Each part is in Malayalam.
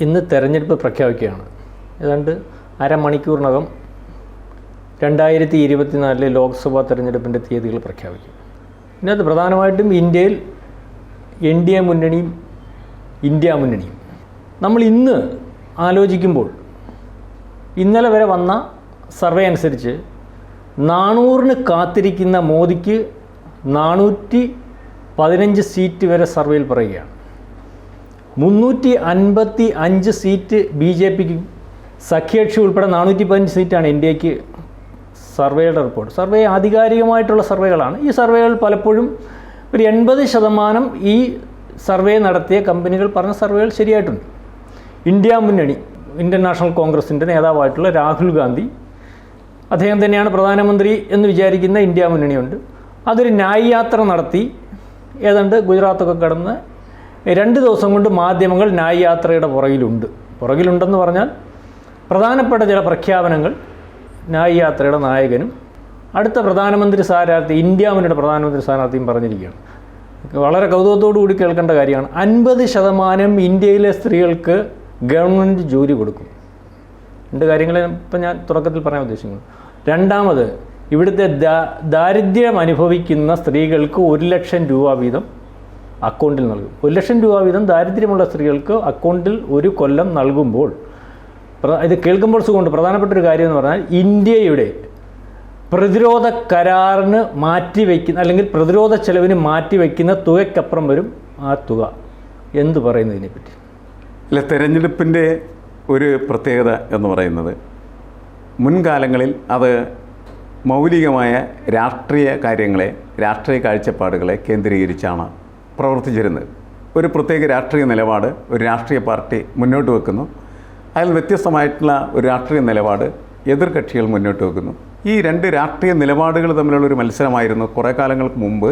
ഇന്ന് തെരഞ്ഞെടുപ്പ് പ്രഖ്യാപിക്കുകയാണ്. ഏതാണ്ട് അരമണിക്കൂറിനകം രണ്ടായിരത്തി ഇരുപത്തിനാലിലെ ലോക്സഭാ തെരഞ്ഞെടുപ്പിന്റെ തീയതികൾ പ്രഖ്യാപിക്കും. ഇതിനകത്ത് പ്രധാനമായിട്ടും ഇന്ത്യയിൽ എൻ ഡി എ മുന്നണിയും ഇന്ത്യ മുന്നണിയും. നമ്മൾ ഇന്ന് ആലോചിക്കുമ്പോൾ ഇന്നലെ വരെ വന്ന സർവേ അനുസരിച്ച് നാനൂറിന് കാത്തിരിക്കുന്ന മോദിക്ക് നാനൂറ്റി പതിനഞ്ച് സീറ്റ് വരെ സർവേയിൽ പറയുകയാണ്. മുന്നൂറ്റി അൻപത്തി അഞ്ച് സീറ്റ് ബി ജെ പിക്ക് സഖ്യകക്ഷി ഉൾപ്പെടെ നാനൂറ്റി പതിനഞ്ച് സീറ്റാണ് ഇന്ത്യയ്ക്ക് സർവേയുടെ റിപ്പോർട്ട്. സർവേ ആധികാരികമായിട്ടുള്ള സർവേകളാണ്. ഈ സർവേകൾ പലപ്പോഴും ഒരു എൺപത് ശതമാനം ഈ സർവേ നടത്തിയ കമ്പനികൾ പറഞ്ഞ സർവേകൾ ശരിയായിട്ടുണ്ട്. ഇന്ത്യ മുന്നണി ഇന്ത്യൻ നാഷണൽ കോൺഗ്രസിന്റെ നേതാവായിട്ടുള്ള രാഹുൽ ഗാന്ധി അദ്ദേഹം തന്നെയാണ് പ്രധാനമന്ത്രി എന്ന് വിചാരിക്കുന്ന ഇന്ത്യ മുന്നണിയുണ്ട്. അതൊരു ന്യായയാത്ര നടത്തി ഏതാണ്ട് ഗുജറാത്തൊക്കെ കടന്ന് രണ്ട് ദിവസം കൊണ്ട് മാധ്യമങ്ങൾ ന്യായ യാത്രയുടെ പുറകിലുണ്ട്. പുറകിലുണ്ടെന്ന് പറഞ്ഞാൽ പ്രധാനപ്പെട്ട ചില പ്രഖ്യാപനങ്ങൾ ന്യായ യാത്രയുടെ നായകനും അടുത്ത പ്രധാനമന്ത്രി സ്ഥാനാർത്ഥി ഇന്ത്യ മുന്നണിയുടെ പ്രധാനമന്ത്രി സ്ഥാനാർത്ഥിയും പറഞ്ഞിരിക്കുകയാണ്. വളരെ കൗതുകത്തോടു കൂടി കേൾക്കേണ്ട കാര്യമാണ്. അൻപത് ശതമാനം ഇന്ത്യയിലെ സ്ത്രീകൾക്ക് ഗവൺമെന്റ് ജോലി കൊടുക്കും. രണ്ട് കാര്യങ്ങൾ ഇപ്പം ഞാൻ തുടക്കത്തിൽ പറയാൻ ഉദ്ദേശിക്കുന്നു. രണ്ടാമത് ഇവിടുത്തെ ദാരിദ്ര്യം അനുഭവിക്കുന്ന സ്ത്രീകൾക്ക് ഒരു ലക്ഷം രൂപ വീതം അക്കൗണ്ടിൽ നൽകും. ഒരു ലക്ഷം രൂപ വീതം ദാരിദ്ര്യമുള്ള സ്ത്രീകൾക്ക് അക്കൗണ്ടിൽ ഒരു കൊല്ലം നൽകുമ്പോൾ ഇത് കേൾക്കുമ്പോൾ സുഖമുണ്ട്. പ്രധാനപ്പെട്ട ഒരു കാര്യം എന്ന് പറഞ്ഞാൽ ഇന്ത്യയുടെ പ്രതിരോധ കരാറിന് മാറ്റിവെക്കുന്ന അല്ലെങ്കിൽ പ്രതിരോധ ചെലവിന് മാറ്റിവെക്കുന്ന തുകയ്ക്കപ്പുറം വരും ആ തുക. എന്ത് പറയുന്നു ഇതിനെപ്പറ്റി? അല്ല തെരഞ്ഞെടുപ്പിന്റെ ഒരു പ്രത്യേകത എന്ന് പറയുന്നത് മുൻകാലങ്ങളിൽ അത് മൗലികമായ രാഷ്ട്രീയ കാര്യങ്ങളെ രാഷ്ട്രീയ കാഴ്ചപ്പാടുകളെ കേന്ദ്രീകരിച്ചാണ് പ്രവർത്തിച്ചിരുന്നത്. ഒരു പ്രത്യേക രാഷ്ട്രീയ നിലപാട് ഒരു രാഷ്ട്രീയ പാർട്ടി മുന്നോട്ട് വെക്കുന്നു. അതിൽ വ്യത്യസ്തമായിട്ടുള്ള ഒരു രാഷ്ട്രീയ നിലപാട് എതിർകക്ഷികൾ മുന്നോട്ട് വെക്കുന്നു. ഈ രണ്ട് രാഷ്ട്രീയ നിലപാടുകൾ തമ്മിലുള്ള ഒരു മത്സരമായിരുന്നു കുറേ കാലങ്ങൾക്ക് മുമ്പ്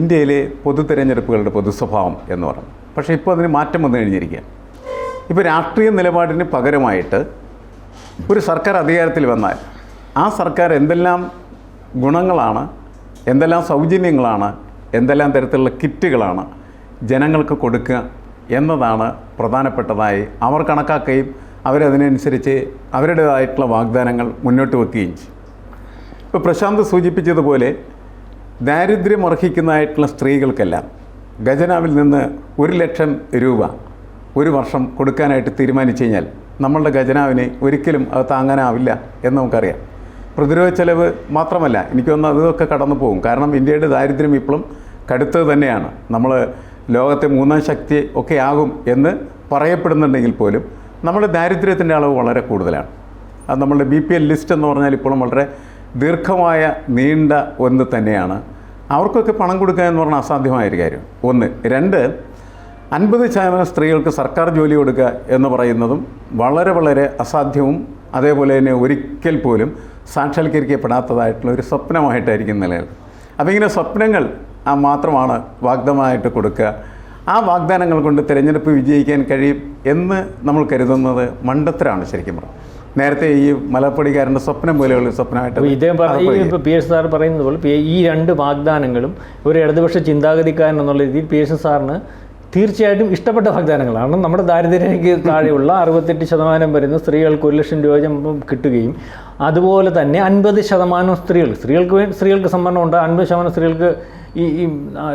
ഇന്ത്യയിലെ പൊതു തിരഞ്ഞെടുപ്പുകളുടെ പൊതുസ്വഭാവം എന്ന് പറഞ്ഞു പക്ഷേ ഇപ്പോൾ അതിന് മാറ്റം വന്നു കഴിഞ്ഞിരിക്കുക ഇപ്പോൾ രാഷ്ട്രീയ നിലപാടിന് പകരമായിട്ട് ഒരു സർക്കാർ അധികാരത്തിൽ വന്നാൽ ആ സർക്കാർ എന്തെല്ലാം ഗുണങ്ങളാണ് എന്തെല്ലാം സൗജന്യങ്ങളാണ് എന്തെല്ലാം തരത്തിലുള്ള കിറ്റുകളാണ് ജനങ്ങൾക്ക് കൊടുക്കുക എന്നതാണ് പ്രധാനപ്പെട്ടതായി അവർ കണക്കാക്കുകയും അവരതിനനുസരിച്ച് അവരുടേതായിട്ടുള്ള വാഗ്ദാനങ്ങൾ മുന്നോട്ട് വെക്കുകയും ചെയ്യും. ഇപ്പോൾ പ്രശാന്ത് സൂചിപ്പിച്ചതുപോലെ ദാരിദ്ര്യം അർഹിക്കുന്നതായിട്ടുള്ള സ്ത്രീകൾക്കെല്ലാം ഖജനാവിൽ നിന്ന് ഒരു ലക്ഷം രൂപ ഒരു വർഷം കൊടുക്കാനായിട്ട് തീരുമാനിച്ചു കഴിഞ്ഞാൽ നമ്മളുടെ ഖജനാവിനെ ഒരിക്കലും അത് താങ്ങാനാവില്ല എന്ന് നമുക്കറിയാം. പ്രതിരോധ ചെലവ് മാത്രമല്ല എനിക്കൊന്ന് അതൊക്കെ കടന്നു പോകും കാരണം ഇന്ത്യയുടെ ദാരിദ്ര്യം ഇപ്പോഴും കടുത്തത് തന്നെയാണ്. നമ്മൾ ലോകത്തെ മൂന്നാം ശക്തി ഒക്കെ ആകും എന്ന് പറയപ്പെടുന്നുണ്ടെങ്കിൽ പോലും നമ്മുടെ ദാരിദ്ര്യത്തിന്റെ അളവ് വളരെ കൂടുതലാണ്. അത് നമ്മളുടെ ബി പി എൽ ലിസ്റ്റ് എന്ന് പറഞ്ഞാൽ ഇപ്പോഴും വളരെ ദീർഘമായ നീണ്ട ഒന്ന് തന്നെയാണ്. അവർക്കൊക്കെ പണം കൊടുക്കുക എന്ന് പറഞ്ഞാൽ അസാധ്യമായ ഒരു കാര്യം. ഒന്ന്. രണ്ട്. അൻപത് ശതമാനം സ്ത്രീകൾക്ക് സർക്കാർ ജോലി കൊടുക്കുക എന്ന് പറയുന്നതും വളരെ വളരെ അസാധ്യവും അതേപോലെ തന്നെ ഒരിക്കൽ പോലും സാക്ഷാത്കരിക്കപ്പെടാത്തതായിട്ടുള്ള ഒരു സ്വപ്നമായിട്ടായിരിക്കും നിലയിൽ അപ്പോൾ ഇങ്ങനെ സ്വപ്നങ്ങൾ മാത്രമാണ് വാഗ്ദമായിട്ട് കൊടുക്കുക. ആ വാഗ്ദാനങ്ങൾ കൊണ്ട് തിരഞ്ഞെടുപ്പ് വിജയിക്കാൻ കഴിയും എന്ന് നമ്മൾ കരുതുന്നത് മണ്ടത്തരാണ് ശരിക്കും പറഞ്ഞത് നേരത്തെ ഈ മലപ്പടിക്കാരന്റെ സ്വപ്നം പോലെയുള്ള സ്വപ്നമായിട്ട് ഇദ്ദേഹം പറഞ്ഞു പി എസ് സാർ പറയുന്നത് പോലെ ഈ രണ്ട് വാഗ്ദാനങ്ങളും ഒരു ഇടതുപക്ഷ ചിന്താഗതിക്കാരൻ എന്നുള്ള രീതിയിൽ പി എസ് സാറിന് തീർച്ചയായിട്ടും ഇഷ്ടപ്പെട്ട വാഗ്ദാനങ്ങളാണ്. നമ്മുടെ ദാരിദ്ര്യരേഖയ്ക്ക് താഴെയുള്ള അറുപത്തെട്ട് ശതമാനം വരുന്ന സ്ത്രീകൾക്ക് ഒരു ലക്ഷം രൂപ കിട്ടുകയും അതുപോലെ തന്നെ അൻപത് ശതമാനം സ്ത്രീകൾ സ്ത്രീകൾക്ക് സ്ത്രീകൾക്ക് സ്ത്രീകൾക്ക് സംവരണമുണ്ട്. അൻപത് ശതമാനം സ്ത്രീകൾക്ക് ഈ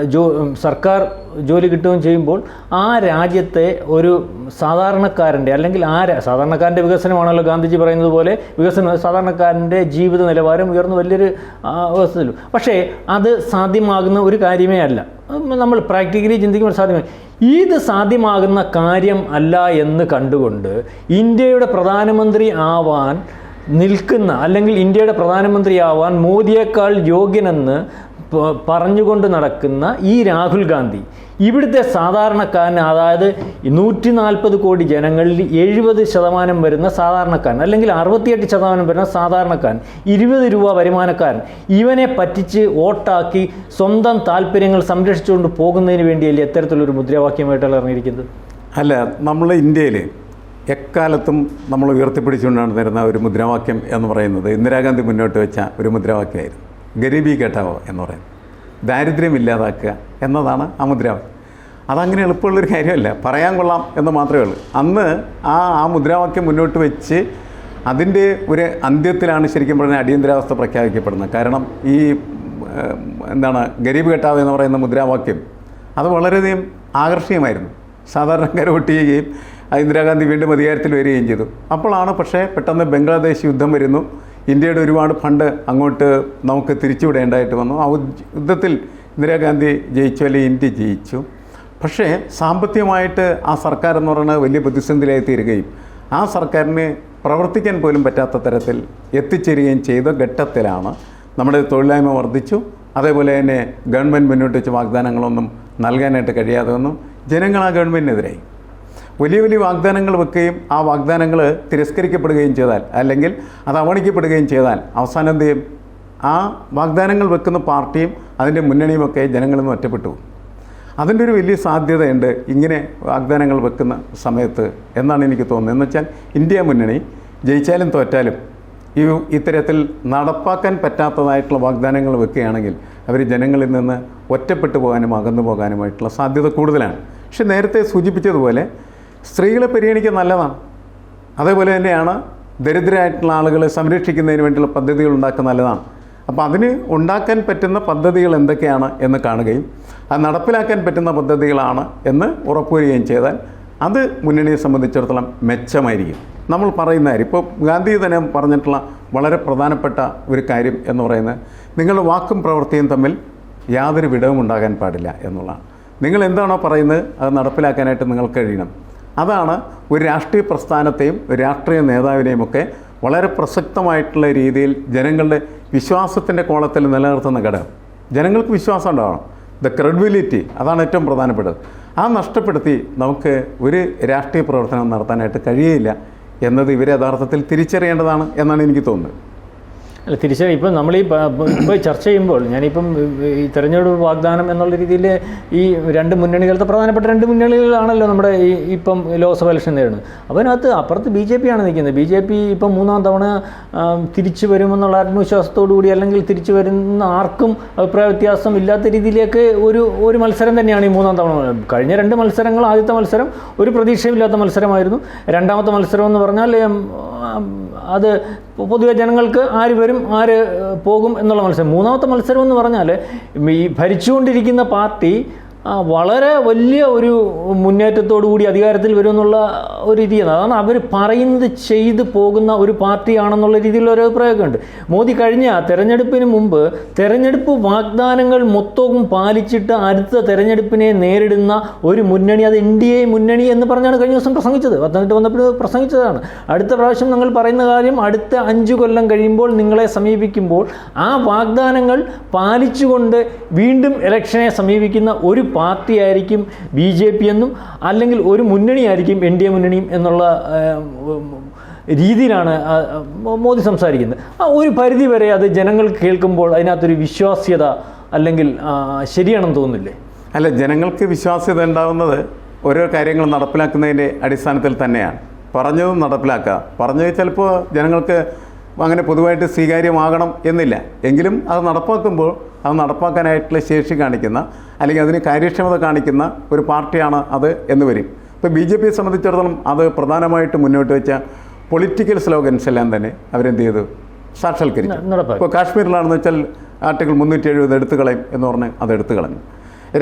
ജോ സർക്കാർ ജോലി കിട്ടുകയും ചെയ്യുമ്പോൾ ആ രാജ്യത്തെ ഒരു സാധാരണക്കാരന്റെ അല്ലെങ്കിൽ ആ സാധാരണക്കാരന്റെ വികസനമാണല്ലോ ഗാന്ധിജി പറയുന്നത് പോലെ വികസനം സാധാരണക്കാരന്റെ ജീവിത നിലവാരം ഉയർന്നു വലിയൊരു അവസ്ഥയിലും. പക്ഷേ അത് സാധ്യമാകുന്ന ഒരു കാര്യമേ അല്ല. നമ്മൾ പ്രാക്ടിക്കലി ചിന്തിക്കുമ്പോൾ സാധ്യമല്ല ഇത് സാധ്യമാകുന്ന കാര്യം അല്ല എന്ന് കണ്ടുകൊണ്ട് ഇന്ത്യയുടെ പ്രധാനമന്ത്രി ആവാൻ നിൽക്കുന്ന അല്ലെങ്കിൽ ഇന്ത്യയുടെ പ്രധാനമന്ത്രിയാവാൻ മോദിയേക്കാൾ യോഗ്യനെന്ന് പറഞ്ഞുകൊണ്ട് നടക്കുന്ന ഈ രാഹുൽ ഗാന്ധി ഇവിടുത്തെ സാധാരണക്കാരൻ അതായത് നൂറ്റി നാൽപ്പത് കോടി ജനങ്ങളിൽ എഴുപത് ശതമാനം വരുന്ന സാധാരണക്കാരൻ അല്ലെങ്കിൽ അറുപത്തിയെട്ട് ശതമാനം വരുന്ന സാധാരണക്കാരൻ ഇരുപത് രൂപ വരുമാനക്കാരൻ ഇവനെ പറ്റിച്ച് വോട്ടാക്കി സ്വന്തം താല്പര്യങ്ങൾ സംരക്ഷിച്ചുകൊണ്ട് പോകുന്നതിന് വേണ്ടിയല്ലേ എത്തരത്തിലൊരു മുദ്രാവാക്യമായിട്ടാണ് ഇറങ്ങിയിരിക്കുന്നത് അല്ല നമ്മൾ ഇന്ത്യയിൽ എക്കാലത്തും നമ്മൾ ഉയർത്തിപ്പിടിച്ചുകൊണ്ടാണ് തരുന്ന ഒരു മുദ്രാവാക്യം എന്ന് പറയുന്നത് ഇന്ദിരാഗാന്ധി മുന്നോട്ട് വെച്ച ഒരു മുദ്രാവാക്യമായിരുന്നു. ഗരീബി കേട്ടാവോ എന്ന് പറയും ദാരിദ്ര്യം ഇല്ലാതാക്കുക എന്നതാണ് ആ മുദ്രാവാക്യം. അതങ്ങനെ എളുപ്പമുള്ളൊരു കാര്യമല്ല. പറയാൻ കൊള്ളാം എന്ന് മാത്രമേ ഉള്ളൂ. അന്ന് ആ ആ മുദ്രാവാക്യം മുന്നോട്ട് വെച്ച് അതിന്റെ ഒരു അന്ത്യത്തിലാണ് ശരിക്കും പറഞ്ഞാൽ അടിയന്തരാവസ്ഥ പ്രഖ്യാപിക്കപ്പെടുന്നത്. കാരണം ഈ എന്താണ് ഗരീബ് ഘട്ടാവ് എന്ന് പറയുന്ന മുദ്രാവാക്യം അത് വളരെയധികം ആകർഷണീയമായിരുന്നു. സാധാരണക്കാർ വോട്ട് ഇന്ദിരാഗാന്ധി വീണ്ടും അധികാരത്തിൽ വരികയും ചെയ്തു. അപ്പോഴാണ് പക്ഷേ പെട്ടെന്ന് ബംഗ്ലാദേശ് യുദ്ധം വരുന്നു. ഇന്ത്യയുടെ ഒരുപാട് ഫണ്ട് അങ്ങോട്ട് നമുക്ക് തിരിച്ചുവിടേണ്ടതായിട്ട് വന്നു. ആ യുദ്ധത്തിൽ ഇന്ദിരാഗാന്ധി ജയിച്ചു അല്ലെങ്കിൽ ഇന്ത്യ ജയിച്ചു. പക്ഷേ സാമ്പത്തികമായിട്ട് ആ സർക്കാർ എന്ന് പറയുന്നത് വലിയ പ്രതിസന്ധിയിലായി തീരുകയും ആ സർക്കാരിന് പ്രവർത്തിക്കാൻ പോലും പറ്റാത്ത തരത്തിൽ എത്തിച്ചേരുകയും ചെയ്ത ഘട്ടത്തിലാണ് നമ്മുടെ തൊഴിലില്ലായ്മ വർദ്ധിച്ചു. അതേപോലെ തന്നെ ഗവൺമെന്റ് മുന്നോട്ട് വെച്ച വാഗ്ദാനങ്ങളൊന്നും നൽകാനായിട്ട് കഴിയാതെ വന്നു. ജനങ്ങൾ ആ ഗവൺമെന്റിനെതിരായി വലിയ വലിയ വാഗ്ദാനങ്ങൾ വെക്കുകയും ആ വാഗ്ദാനങ്ങൾ തിരസ്കരിക്കപ്പെടുകയും ചെയ്താൽ അല്ലെങ്കിൽ അത് അവഗണിക്കപ്പെടുകയും ചെയ്താൽ അവസാനം എന്ത് ചെയ്യും? ആ വാഗ്ദാനങ്ങൾ വെക്കുന്ന പാർട്ടിയും അതിന്റെ മുന്നണിയുമൊക്കെ ജനങ്ങളിൽ നിന്ന് ഒറ്റപ്പെട്ടു. അതിന്റെ ഒരു വലിയ സാധ്യതയുണ്ട് ഇങ്ങനെ വാഗ്ദാനങ്ങൾ വെക്കുന്ന സമയത്ത് എന്നാണ് എനിക്ക് തോന്നുന്നത്. എന്ന് വെച്ചാൽ ഇന്ത്യ മുന്നണി ജയിച്ചാലും തോറ്റാലും ഈ ഇത്തരത്തിൽ നടപ്പാക്കാൻ പറ്റാത്തതായിട്ടുള്ള വാഗ്ദാനങ്ങൾ വെക്കുകയാണെങ്കിൽ അവർ ജനങ്ങളിൽ നിന്ന് ഒറ്റപ്പെട്ടു പോകാനും അകന്നു പോകാനുമായിട്ടുള്ള സാധ്യത കൂടുതലാണ്. പക്ഷെ നേരത്തെ സൂചിപ്പിച്ചതുപോലെ സ്ത്രീകളെ പരിഗണിക്കുക നല്ലതാണ്. അതേപോലെ തന്നെയാണ് ദരിദ്രരായിട്ടുള്ള ആളുകളെ സംരക്ഷിക്കുന്നതിന് വേണ്ടിയുള്ള പദ്ധതികൾ ഉണ്ടാക്കുക നല്ലതാണ്. അപ്പോൾ അതിന് ഉണ്ടാക്കാൻ പറ്റുന്ന പദ്ധതികൾ എന്തൊക്കെയാണ് എന്ന് കാണുകയും അത് നടപ്പിലാക്കാൻ പറ്റുന്ന പദ്ധതികളാണ് എന്ന് ഉറപ്പുവരികയും ചെയ്താൽ അത് മുന്നണിയെ സംബന്ധിച്ചിടത്തോളം മെച്ചമായിരിക്കും. നമ്മൾ പറയുന്ന കാര്യം ഇപ്പോൾ ഗാന്ധി തന്നെ പറഞ്ഞിട്ടുള്ള വളരെ പ്രധാനപ്പെട്ട ഒരു കാര്യം എന്ന് പറയുന്നത് നിങ്ങളുടെ വാക്കും പ്രവൃത്തിയും തമ്മിൽ യാതൊരു വിടവും ഉണ്ടാകാൻ പാടില്ല എന്നുള്ളതാണ്. നിങ്ങൾ എന്താണോ പറയുന്നത് അത് നടപ്പിലാക്കാനായിട്ട് നിങ്ങൾക്ക് കഴിയണം. അതാണ് ഒരു രാഷ്ട്രീയ പ്രസ്ഥാനത്തെയും രാഷ്ട്രീയ നേതാവിനെയും ഒക്കെ വളരെ പ്രസക്തമായിട്ടുള്ള രീതിയിൽ ജനങ്ങളുടെ വിശ്വാസത്തിന്റെ കോളത്തിൽ നിലനിർത്തുന്ന ഘടകം. ജനങ്ങൾക്ക് വിശ്വാസം ഉണ്ടാവണം. ദ ക്രെഡിബിലിറ്റി അതാണ് ഏറ്റവും പ്രധാനപ്പെട്ടത്. ആ നഷ്ടപ്പെടുത്തി നമുക്ക് ഒരു രാഷ്ട്രീയ പ്രവർത്തനം നടത്താനായിട്ട് കഴിയില്ല എന്നത് ഇവർ യഥാർത്ഥത്തിൽ തിരിച്ചറിയേണ്ടതാണ് എന്നാണ് എനിക്ക് തോന്നുന്നത്. അല്ല തിരിച്ചറി ഇപ്പം നമ്മൾ ഈ ഇപ്പോൾ ചർച്ച ചെയ്യുമ്പോൾ ഞാനിപ്പം ഈ തെരഞ്ഞെടുപ്പ് വാഗ്ദാനം എന്നുള്ള രീതിയിൽ ഈ രണ്ട് മുന്നണികളത്തെ പ്രധാനപ്പെട്ട രണ്ട് മുന്നണികളാണല്ലോ നമ്മുടെ ഈ ഇപ്പം ലോക്സഭ ഇലക്ഷൻ നേരിടുന്നത്. അപ്പോൾ അതിനകത്ത് അപ്പുറത്ത് ബി ജെ പി ആണ് നിൽക്കുന്നത്. ബി ജെ പി ഇപ്പം മൂന്നാം തവണ തിരിച്ചു വരുമെന്നുള്ള ആത്മവിശ്വാസത്തോടു കൂടി അല്ലെങ്കിൽ തിരിച്ചു വരുന്ന ആർക്കും അഭിപ്രായ വ്യത്യാസം ഇല്ലാത്ത രീതിയിലേക്ക് ഒരു ഒരു മത്സരം തന്നെയാണ് ഈ മൂന്നാം തവണ. കഴിഞ്ഞ രണ്ട് മത്സരങ്ങൾ ആദ്യത്തെ മത്സരം ഒരു പ്രതീക്ഷയില്ലാത്ത മത്സരമായിരുന്നു. രണ്ടാമത്തെ മത്സരം എന്ന് പറഞ്ഞാൽ അത് പൊതുവെ ജനങ്ങൾക്ക് ആര് വരും ആര് പോകും എന്നുള്ള മത്സരം. മൂന്നാമത്തെ മത്സരം എന്ന് പറഞ്ഞാൽ ഈ ഭരിച്ചുകൊണ്ടിരിക്കുന്ന പാർട്ടി വളരെ വലിയ ഒരു മുന്നേറ്റത്തോടു കൂടി അധികാരത്തിൽ വരുമെന്നുള്ള ഒരു രീതിയാണ്. അതാണ് അവർ പറയുന്നത് ചെയ്തു പോകുന്ന ഒരു പാർട്ടിയാണെന്നുള്ള രീതിയിലുള്ള ഒരു അഭിപ്രായമൊക്കെ ഉണ്ട് മോദി കഴിഞ്ഞ തെരഞ്ഞെടുപ്പിന് മുമ്പ് തെരഞ്ഞെടുപ്പ് വാഗ്ദാനങ്ങൾ മൊത്തവും പാലിച്ചിട്ട് അടുത്ത തെരഞ്ഞെടുപ്പിനെ നേരിടുന്ന ഒരു മുന്നണി അത് എൻ ഡി എ മുന്നണി എന്ന് പറഞ്ഞാണ് കഴിഞ്ഞ ദിവസം പ്രസംഗിച്ചത്. പത്തനംതിട്ട വന്നപ്പോൾ പ്രസംഗിച്ചതാണ്. അടുത്ത പ്രാവശ്യം നിങ്ങൾ പറയുന്ന കാര്യം അടുത്ത അഞ്ച് കൊല്ലം കഴിയുമ്പോൾ നിങ്ങളെ സമീപിക്കുമ്പോൾ ആ വാഗ്ദാനങ്ങൾ പാലിച്ചുകൊണ്ട് വീണ്ടും ഇലക്ഷനെ സമീപിക്കുന്ന ഒരു പാർട്ടിയായിരിക്കും ബി ജെ പി എന്നും അല്ലെങ്കിൽ ഒരു മുന്നണിയായിരിക്കും എൻ ഡി എ മുന്നണിയും എന്നുള്ള രീതിയിലാണ് മോദി സംസാരിക്കുന്നത്. ആ ഒരു പരിധി വരെ അത് ജനങ്ങൾ കേൾക്കുമ്പോൾ അതിനകത്തൊരു വിശ്വാസ്യത അല്ലെങ്കിൽ ശരിയാണെന്ന് തോന്നുന്നില്ലേ? അല്ല ജനങ്ങൾക്ക് വിശ്വാസ്യത ഉണ്ടാവുന്നത് ഓരോ കാര്യങ്ങൾ നടപ്പിലാക്കുന്നതിന്റെ അടിസ്ഥാനത്തിൽ തന്നെയാണ്. പറഞ്ഞതും നടപ്പിലാക്കുക പറഞ്ഞത് ചിലപ്പോൾ ജനങ്ങൾക്ക് അങ്ങനെ പൊതുവായിട്ട് സ്വീകാര്യമാകണം എന്നില്ല. എങ്കിലും അത് നടപ്പാക്കുമ്പോൾ അത് നടപ്പാക്കാനായിട്ടുള്ള ശേഷി കാണിക്കുന്ന അല്ലെങ്കിൽ അതിന് കാര്യക്ഷമത കാണിക്കുന്ന ഒരു പാർട്ടിയാണ് അത് എന്ന് വരും. ഇപ്പോൾ ബി ജെ പിയെ സംബന്ധിച്ചിടത്തോളം അത് പ്രധാനമായിട്ട് മുന്നോട്ട് വെച്ച പൊളിറ്റിക്കൽ സ്ലോഗൻസ് എല്ലാം തന്നെ അവരെന്ത് ചെയ്തു? സാക്ഷാത്കരിച്ചു. ഇപ്പോൾ കാശ്മീരിലാണെന്ന് വെച്ചാൽ ആർട്ടിക്കിൾ മുന്നൂറ്റി എഴുപത് എടുത്തു കളയും എന്ന് പറഞ്ഞ് അത് എടുത്തു കളഞ്ഞു.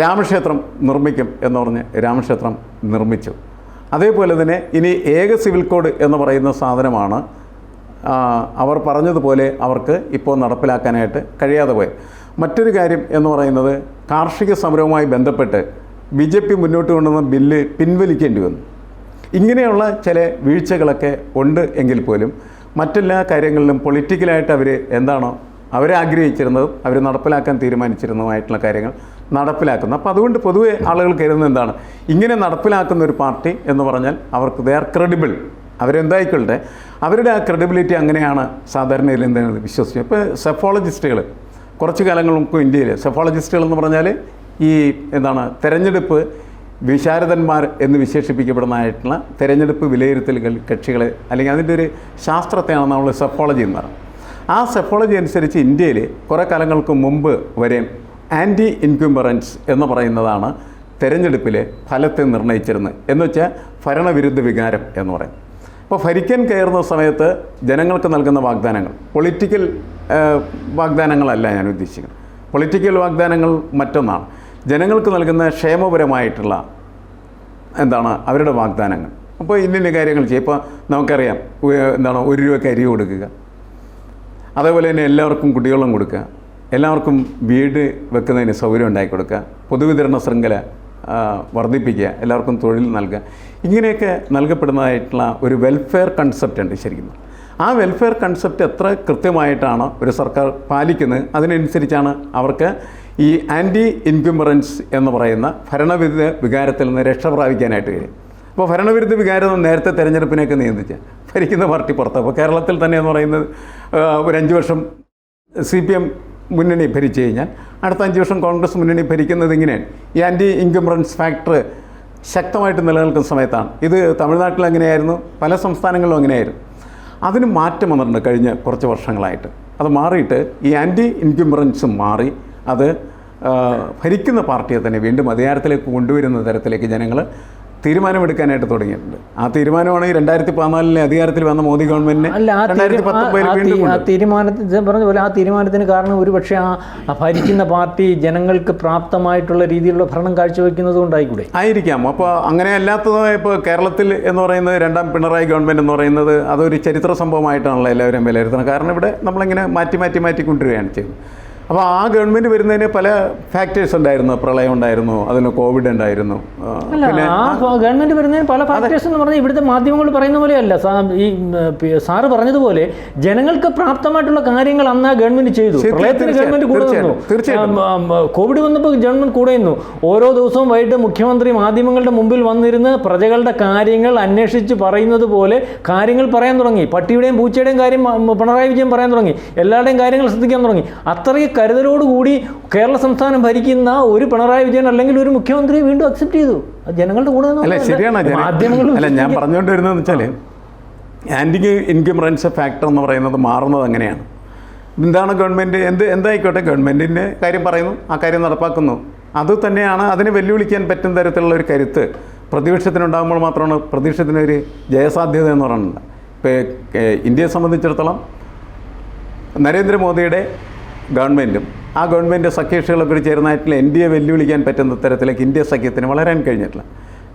രാമക്ഷേത്രം നിർമ്മിക്കും എന്ന് പറഞ്ഞ് രാമക്ഷേത്രം നിർമ്മിച്ചു. അതേപോലെ തന്നെ ഇനി ഏക സിവിൽ കോഡ് എന്ന് പറയുന്ന സാധനമാണ് അവർ പറഞ്ഞതുപോലെ അവർക്ക് ഇപ്പോൾ നടപ്പിലാക്കാനായിട്ട് കഴിയാതെ പോയത്. മറ്റൊരു കാര്യം എന്ന് പറയുന്നത് കാർഷിക സമരവുമായി ബന്ധപ്പെട്ട് ബി ജെ പി മുന്നോട്ട് കൊണ്ടുവന്ന ബില്ല് പിൻവലിക്കേണ്ടി വന്നു. ഇങ്ങനെയുള്ള ചില വീഴ്ചകളൊക്കെ ഉണ്ട് എങ്കിൽ പോലും മറ്റെല്ലാ കാര്യങ്ങളിലും പൊളിറ്റിക്കലായിട്ട് അവർ എന്താണോ അവരെ ആഗ്രഹിച്ചിരുന്നതും അവർ നടപ്പിലാക്കാൻ തീരുമാനിച്ചിരുന്നതുമായിട്ടുള്ള കാര്യങ്ങൾ നടപ്പിലാക്കുന്നു. അപ്പോൾ അതുകൊണ്ട് പൊതുവെ ആളുകൾ കരുതുന്നത് എന്താണ്? ഇങ്ങനെ നടപ്പിലാക്കുന്ന ഒരു പാർട്ടി എന്ന് പറഞ്ഞാൽ അവർക്ക് ദേ ആർ ക്രെഡിബിൾ അവരെന്തായിക്കൊള്ളട്ടെ? അവരുടെ ആ ക്രെഡിബിലിറ്റി അങ്ങനെയാണ് സാധാരണയിൽ എന്താണ് വിശ്വസിക്കുക ഇപ്പോൾ സെഫോളജിസ്റ്റുകൾ കുറച്ച് കാലങ്ങൾ മുമ്പ് ഇന്ത്യയിൽ സെഫോളജിസ്റ്റുകൾ എന്ന് പറഞ്ഞാൽ ഈ എന്താണ് തെരഞ്ഞെടുപ്പ് വിശാരദന്മാർ എന്ന് വിശേഷിപ്പിക്കപ്പെടുന്നതായിട്ടുള്ള തെരഞ്ഞെടുപ്പ് വിലയിരുത്തൽ കക്ഷികളെ അല്ലെങ്കിൽ അതിന്റെ ഒരു ശാസ്ത്രത്തെയാണ് നമ്മൾ സെഫോളജി എന്ന് പറയുന്നത്. ആ സെഫോളജി അനുസരിച്ച് ഇന്ത്യയിൽ കുറേ കാലങ്ങൾക്ക് മുമ്പ് വരെ ആന്റി ഇൻക്യുംബറൻസ് എന്ന് പറയുന്നതാണ് തെരഞ്ഞെടുപ്പിലെ ഫലത്തെ നിർണയിച്ചിരുന്നത് എന്ന് വെച്ചാൽ ഭരണവിരുദ്ധ വികാരം എന്ന് പറയും. അപ്പോൾ ഭരിക്കാൻ കയറുന്ന സമയത്ത് ജനങ്ങൾക്ക് നൽകുന്ന വാഗ്ദാനങ്ങൾ പൊളിറ്റിക്കൽ വാഗ്ദാനങ്ങളല്ല ഞാൻ ഉദ്ദേശിക്കുന്നത്. പൊളിറ്റിക്കൽ വാഗ്ദാനങ്ങൾ മറ്റൊന്നാണ്. ജനങ്ങൾക്ക് നൽകുന്ന ക്ഷേമപരമായിട്ടുള്ള എന്താണ് അവരുടെ വാഗ്ദാനങ്ങൾ. അപ്പോൾ ഇന്ന കാര്യങ്ങൾ ചെയ്യും. ഇപ്പോൾ നമുക്കറിയാം എന്താണ് ഒരു രൂപയ്ക്ക് അരി കൊടുക്കുക. അതേപോലെ തന്നെ എല്ലാവർക്കും കുടിവെള്ളം കൊടുക്കുക. എല്ലാവർക്കും വീട് വെക്കുന്നതിന് സൗകര്യം ഉണ്ടാക്കി കൊടുക്കുക. പൊതുവിതരണ ശൃംഖല വർദ്ധിപ്പിക്കുക. എല്ലാവർക്കും തൊഴിൽ നൽകുക. ഇങ്ങനെയൊക്കെ നൽകപ്പെടുന്നതായിട്ടുള്ള ഒരു വെൽഫെയർ കൺസെപ്റ്റ് ഉണ്ട് ശരിക്കും. ആ വെൽഫെയർ കൺസെപ്റ്റ് എത്ര കൃത്യമായിട്ടാണ് ഒരു സർക്കാർ പാലിക്കുന്നത്? അതിനനുസരിച്ചാണ് അവർക്ക് ഈ ആന്റി ഇൻക്യുമറൻസ് എന്ന് പറയുന്ന ഭരണവിരുദ്ധ വികാരത്തിൽ നിന്ന് രക്ഷ പ്രാപിക്കാനായിട്ട് കഴിയും അപ്പോൾ ഭരണവിരുദ്ധ വികാരം നേരത്തെ തെരഞ്ഞെടുപ്പിനെയൊക്കെ നിയന്ത്രിച്ച്. ഭരിക്കുന്ന പാർട്ടി പുറത്ത്. അപ്പോൾ കേരളത്തിൽ തന്നെ എന്ന് പറയുന്നത് ഒരു അഞ്ച് വർഷം സി പി എം മുന്നണി ഭരിച്ചു കഴിഞ്ഞാൽ അടുത്ത അഞ്ച് വർഷം കോൺഗ്രസ് മുന്നണി ഭരിക്കുന്നത് ഇങ്ങനെയാണ് ഈ ആന്റി ഇൻക്യുമറൻസ് ഫാക്ടർ ശക്തമായിട്ട് നിലനിൽക്കുന്ന സമയത്താണ്. ഇത് തമിഴ്നാട്ടിൽ അങ്ങനെയായിരുന്നു പല സംസ്ഥാനങ്ങളിലും അങ്ങനെയായിരുന്നു. അതിന് മാറ്റം വന്നിട്ടുണ്ട് കഴിഞ്ഞ കുറച്ച് വർഷങ്ങളായിട്ട്. അത് മാറിയിട്ട് ഈ ആന്റി ഇൻക്യുംബറൻസും മാറി. അത് ഭരിക്കുന്ന പാർട്ടിയെ തന്നെ വീണ്ടും അധികാരത്തിലേക്ക് കൊണ്ടുവരുന്ന തരത്തിലേക്ക് ജനങ്ങൾ തീരുമാനമെടുക്കാനായിട്ട് തുടങ്ങിയിട്ടുണ്ട്. ആ തീരുമാനമാണ് ഈ രണ്ടായിരത്തി പതിനാലിലെ അധികാരത്തിൽ വന്ന മോദി ഗവൺമെന്റിനെ ആ തീരുമാനത്തിന് ഞാൻ പറഞ്ഞ പോലെ ആ തീരുമാനത്തിന് കാരണം ഒരുപക്ഷെ ആ ഭരിക്കുന്ന പാർട്ടി ജനങ്ങൾക്ക് പ്രാപ്തമായിട്ടുള്ള രീതിയിലുള്ള ഭരണം കാഴ്ചവെക്കുന്നത് കൊണ്ടായിക്കൂടെ? ആയിരിക്കാം. അപ്പോൾ അങ്ങനെ അല്ലാത്തതായ ഇപ്പോൾ കേരളത്തിൽ എന്ന് പറയുന്നത് രണ്ടാം പിണറായി ഗവൺമെന്റ് എന്ന് പറയുന്നത് അതൊരു ചരിത്ര സംഭവമായിട്ടാണല്ലോ എല്ലാവരും വിലയിരുത്തുന്നത്. കാരണം ഇവിടെ നമ്മളിങ്ങനെ മാറ്റി മാറ്റി മാറ്റി കൊണ്ടുവരികയാണ് ചെയ്യുന്നത്. അപ്പോൾ ആ ഗവൺമെന്റ് വരുന്നതിന് പല ഫാക്ടേഴ്സ് ഉണ്ടായിരുന്നു പ്രളയം ഉണ്ടായിരുന്നു അതിന് കോവിഡ് ഉണ്ടായിരുന്നു. പിന്നെ ഗവൺമെന്റ് വരുന്നതിന് പല ഫാക്ടേഴ്സ് എന്ന് പറഞ്ഞാൽ ഇവിടുത്തെ മാധ്യമങ്ങൾ പറയുന്ന പോലെയല്ല. അല്ല ഈ സാറ് പറഞ്ഞതുപോലെ ജനങ്ങൾക്ക് പ്രാപ്തമായിട്ടുള്ള കാര്യങ്ങൾ അന്ന് ആ ഗവൺമെന്റ് ചെയ്തു. പ്രളയത്തിന് ഗവൺമെന്റ് കൂടെ നിന്നു. കോവിഡ് വന്നപ്പോൾ ഗവൺമെന്റ് കൂടെ നിന്നു. ഓരോ ദിവസവും വൈകിട്ട് മുഖ്യമന്ത്രി മാധ്യമങ്ങളുടെ മുമ്പിൽ വന്നിരുന്ന് പ്രജകളുടെ കാര്യങ്ങൾ അന്വേഷിച്ച് പറയുന്നത് പോലെ കാര്യങ്ങൾ പറയാൻ തുടങ്ങി. പട്ടിയുടെയും പൂച്ചയുടെയും കാര്യം പിണറായി വിജയൻ പറയാൻ തുടങ്ങി. എല്ലാവരുടെയും കാര്യങ്ങൾ ശ്രദ്ധിക്കാൻ തുടങ്ങി. അത്രയും കരുതലോടുകൂടി കേരള സംസ്ഥാനം ഭരിക്കുന്ന ഒരു പിണറായി വിജയൻ അല്ലെങ്കിൽ ഒരു മുഖ്യമന്ത്രി വീണ്ടും അക്സെപ്റ്റ് ചെയ്തു. ജനങ്ങളുടെ കൂടെ. ശരിയാണ് അല്ല ഞാൻ പറഞ്ഞുകൊണ്ട് വരുന്നതെന്ന് വെച്ചാൽ ആന്റി ഇൻകംറൻസ് ഫാക്ടർ എന്ന് പറയുന്നത് മാറുന്നത് അങ്ങനെയാണ്. എന്താണ് ഗവൺമെന്റ് എന്ത് എന്തായിക്കോട്ടെ ഗവൺമെന്റിന്റെ കാര്യം പറയുന്നു ആ കാര്യം നടപ്പാക്കുന്നു. അത് തന്നെയാണ് അതിനെ വെല്ലുവിളിക്കാൻ പറ്റുന്ന തരത്തിലുള്ള ഒരു കരുത്ത്. പ്രതിപക്ഷത്തിനുണ്ടാകുമ്പോൾ മാത്രമാണ് പ്രതിപക്ഷത്തിനൊരു ജയസാധ്യത എന്ന് പറയുന്നത്. ഇപ്പോൾ ഇന്ത്യയെ സംബന്ധിച്ചിടത്തോളം നരേന്ദ്രമോദിയുടെ ഗവൺമെന്റും ആ ഗവൺമെന്റ് സഖ്യകക്ഷികളൊക്കെ ചേർന്നായിട്ടുള്ള എൻ ഡി എ വെല്ലുവിളിക്കാൻ പറ്റുന്ന തരത്തിലേക്ക് ഇന്ത്യ സഖ്യത്തിന് വളരാൻ കഴിഞ്ഞിട്ടില്ല.